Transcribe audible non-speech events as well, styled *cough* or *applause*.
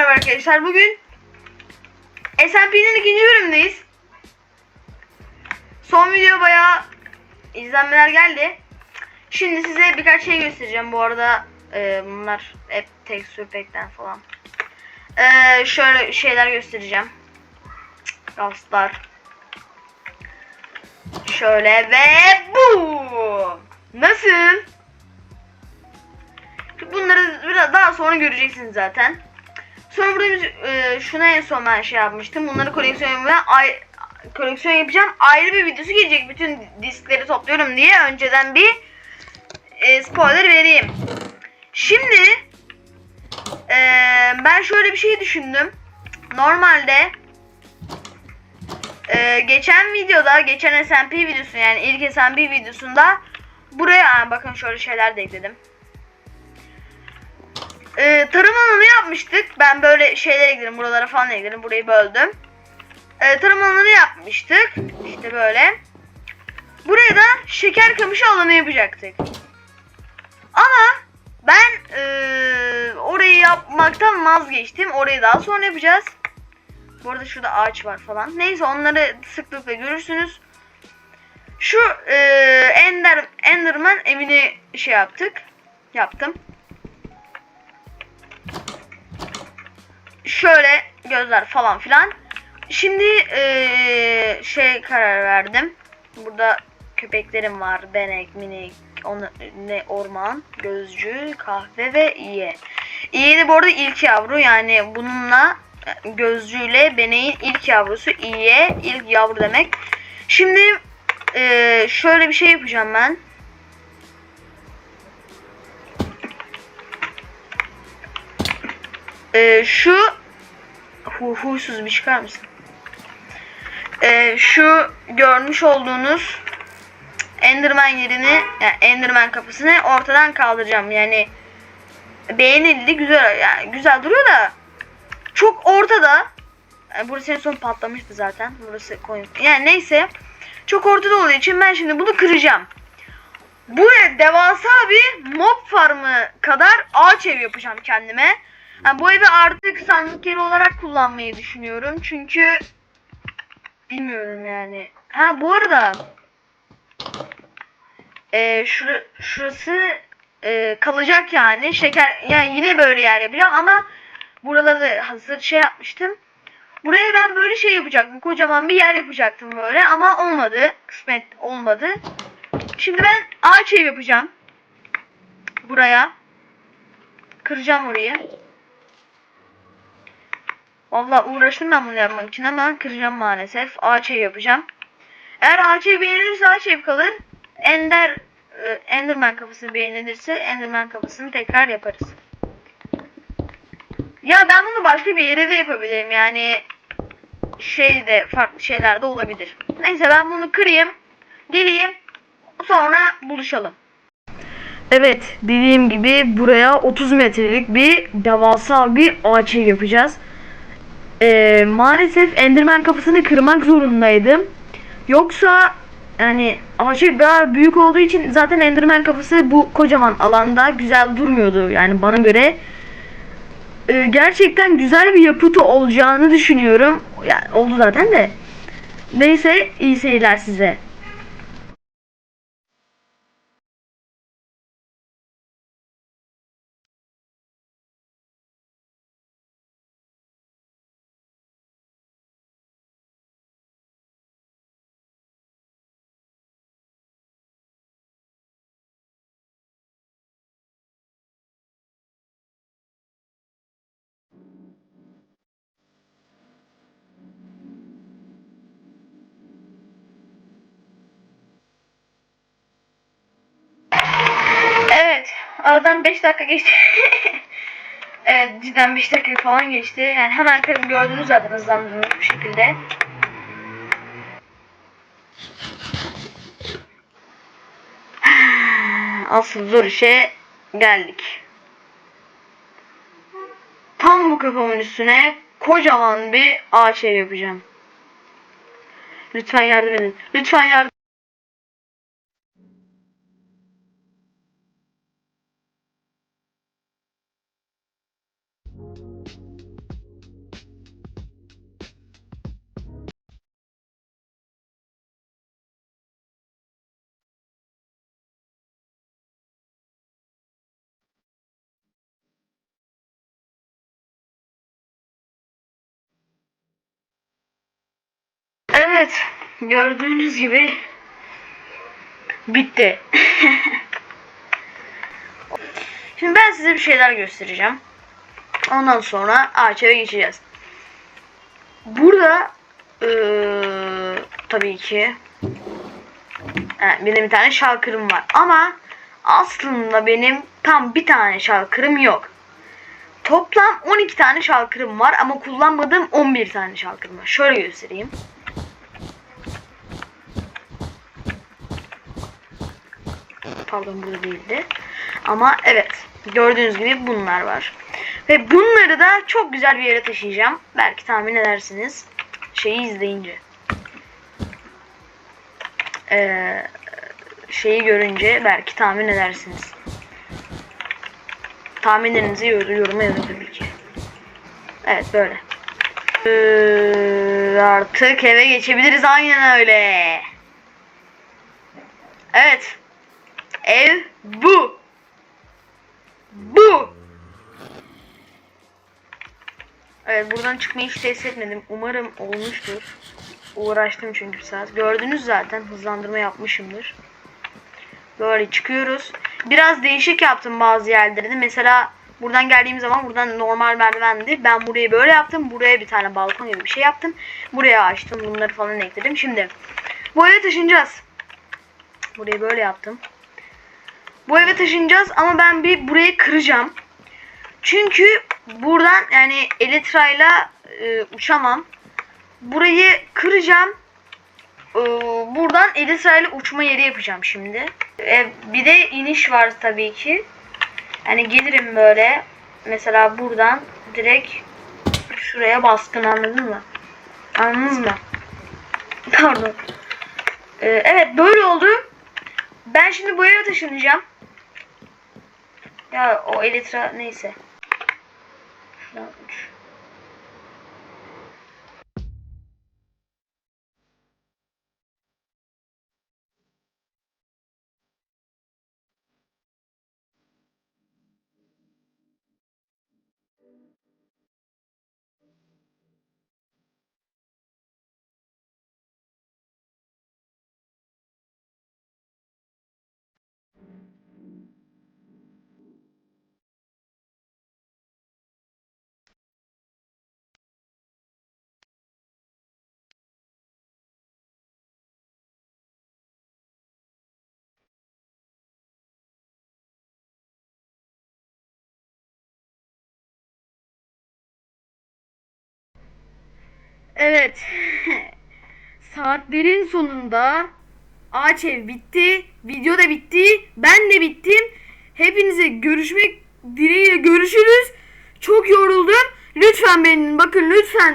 merhaba arkadaşlar. Bugün SMP'nin ikinci bölümündeyiz. Son video bayağı izlenmeler geldi. Şimdi size birkaç şey göstereceğim. Bu arada e, bunlar hep tekstür pack'ten falan. E, şöyle şeyler göstereceğim. Rastlar. Şöyle ve bu. Nasıl? Bunları biraz daha sonra göreceksiniz zaten. Sonra burada e, şuna en son ben şey yapmıştım. Bunları koleksiyon yapmaya ay, koleksiyon yapacağım. Ayrı bir videosu gelecek. Bütün diskleri topluyorum diye önceden bir e, spoiler vereyim. Şimdi e, ben şöyle bir şey düşündüm. Normalde e, geçen videoda, geçen SMP videosu yani ilk SMP videosunda buraya bakın şöyle şeyler de ekledim e, tarım alanı yapmıştık. Ben böyle şeylere gidelim, buralara falan gidelim. Burayı böldüm. E, tarım alanı yapmıştık. İşte böyle. Buraya da şeker kamışı alanı yapacaktık. Ama ben e, orayı yapmaktan vazgeçtim. Orayı daha sonra yapacağız. Bu arada şurada ağaç var falan. Neyse onları sıklıkla görürsünüz. Şu e, Ender Enderman evini şey yaptık. Yaptım. Şöyle gözler falan filan. Şimdi ee, şey karar verdim. Burada köpeklerim var. Benek, minik, onu, ne orman, gözcü, kahve ve iye. İye de bu arada ilk yavru yani bununla gözcüyle beneğin ilk yavrusu iye ilk yavru demek. Şimdi ee, şöyle bir şey yapacağım ben. Ee, şu hu huysuz bir çıkar mısın? Ee, şu görmüş olduğunuz Enderman yerini yani Enderman kapısını ortadan kaldıracağım. Yani beğenildi güzel yani güzel duruyor da çok ortada. Yani burası en son patlamıştı zaten. Burası koyun. Yani neyse. Çok ortada olduğu için ben şimdi bunu kıracağım. Bu devasa bir mob farmı kadar ağaç ev yapacağım kendime. Yani bu evi artık sandık yeri olarak kullanmayı düşünüyorum. Çünkü bilmiyorum yani. Ha bu arada e, şura, şurası e, kalacak yani. Şeker yani yine böyle yer yapacağım ama buraları hazır şey yapmıştım. Buraya ben böyle şey yapacaktım. Kocaman bir yer yapacaktım böyle ama olmadı. Kısmet olmadı. Şimdi ben ağaç ev yapacağım. Buraya. Kıracağım orayı. Valla uğraştım ben bunu yapmak için ama kıracağım maalesef. Ağaç yapacağım. Eğer ağaç ev beğenilirse ağaç kalır. Ender e, Enderman kafası beğenilirse Enderman kafasını tekrar yaparız. Ya ben bunu başka bir yere de yapabilirim yani şeyde farklı şeyler de olabilir. Neyse ben bunu kırayım. Geleyim. Sonra buluşalım. Evet dediğim gibi buraya 30 metrelik bir devasa bir ağaç yapacağız. Ee, maalesef Enderman kafasını kırmak zorundaydım. Yoksa yani ağaç ev daha büyük olduğu için zaten Enderman kafası bu kocaman alanda güzel durmuyordu yani bana göre. Ee, gerçekten güzel bir yapıtı olacağını düşünüyorum. Yani oldu zaten de. Neyse iyi seyirler size. Aradan 5 dakika geçti. *laughs* evet cidden 5 dakika falan geçti. Yani hemen kırım gördünüz zaten hızlandığını bu şekilde. *sighs* Asıl zor işe geldik. Tam bu kafamın üstüne kocaman bir ağaç ev yapacağım. Lütfen yardım edin. Lütfen yardım Evet. Gördüğünüz gibi bitti. *laughs* Şimdi ben size bir şeyler göstereceğim. Ondan sonra ağaç geçeceğiz. Burada eee, tabii ki evet, benim bir tane şalkırım var. Ama aslında benim tam bir tane şalkırım yok. Toplam 12 tane şalkırım var ama kullanmadığım 11 tane şalkırım var. Şöyle göstereyim. Pardon burada değildi. Ama evet gördüğünüz gibi bunlar var. Ve bunları da çok güzel bir yere taşıyacağım. Belki tahmin edersiniz. Şeyi izleyince. Ee, şeyi görünce belki tahmin edersiniz. Tahminlerinizi yor- yoruma yazın tabii ki. Evet böyle. Ee, artık eve geçebiliriz aynen öyle. Evet. Ev bu. Bu. Evet buradan çıkmayı hiç test etmedim. Umarım olmuştur. Uğraştım çünkü bir saat. Gördünüz zaten hızlandırma yapmışımdır. Böyle çıkıyoruz. Biraz değişik yaptım bazı yerlerini. Mesela buradan geldiğim zaman buradan normal merdivendi. Ben burayı böyle yaptım. Buraya bir tane balkon gibi bir şey yaptım. Buraya açtım. Bunları falan ekledim. Şimdi eve taşınacağız. Burayı böyle yaptım. Bu eve taşınacağız ama ben bir burayı kıracağım. Çünkü buradan yani elitrayla e, uçamam. Burayı kıracağım. Ee, buradan elitrayla uçma yeri yapacağım şimdi. E, bir de iniş var tabii ki. Yani gelirim böyle. Mesela buradan direkt şuraya baskın anladın mı? Anladınız mı? Pardon. Ee, evet böyle oldu. Ben şimdi bu eve taşınacağım. Ya o elitra neyse. Şuradan uç. Evet. Saatlerin sonunda ağaç ev bitti. Video da bitti. Ben de bittim. Hepinize görüşmek dileğiyle görüşürüz. Çok yoruldum. Lütfen benim bakın lütfen